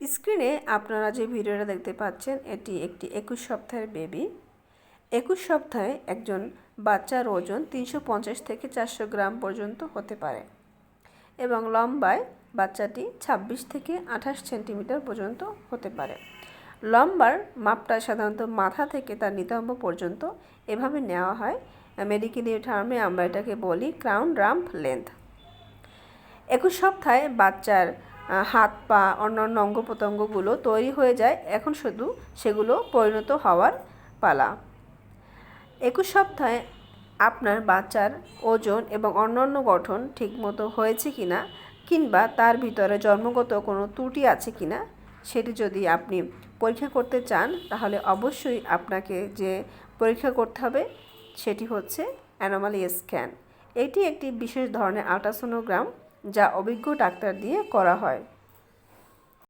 স্ক্রিনে আপনারা যে ভিডিওটা দেখতে পাচ্ছেন, এটি একটি একুশ সপ্তাহের বেবি। একুশ সপ্তাহে একজন বাচ্চার ওজন তিনশো পঞ্চাশ থেকে চারশো গ্রাম পর্যন্ত হতে পারে এবং লম্বায় বাচ্চাটি ছাব্বিশ থেকে আঠাশ সেন্টিমিটার পর্যন্ত হতে পারে। লম্বার মাপটা সাধারণত মাথা থেকে তার নিতম্ব পর্যন্ত এভাবে নেওয়া হয়। মেডিকেলি টার্মে আমরা এটাকে বলি ক্রাউন রাম্প লেন্থ একুশ সপ্তাহে বাচ্চার হাত পা, অন্যান্য অঙ্গ প্রত্যঙ্গগুলো তৈরি হয়ে যায়। এখন শুধু সেগুলো পরিণত হওয়ার পালা। একুশ সপ্তাহে আপনার বাচ্চার ওজন এবং অন্যান্য গঠন ঠিকমতো হয়েছে কিনা কিংবা তার ভিতরে জন্মগত কোনো ত্রুটি আছে কিনা সেটি যদি আপনি পরীক্ষা করতে চান, তাহলে অবশ্যই আপনাকে যে পরীক্ষা করতে হবে সেটি হচ্ছে অ্যানোমালি স্ক্যান। এটি একটি বিশেষ ধরনের আল্ট্রাসোনোগ্রাম। যা অভিজ্ঞ ডাক্তার দিয়ে করা হয়।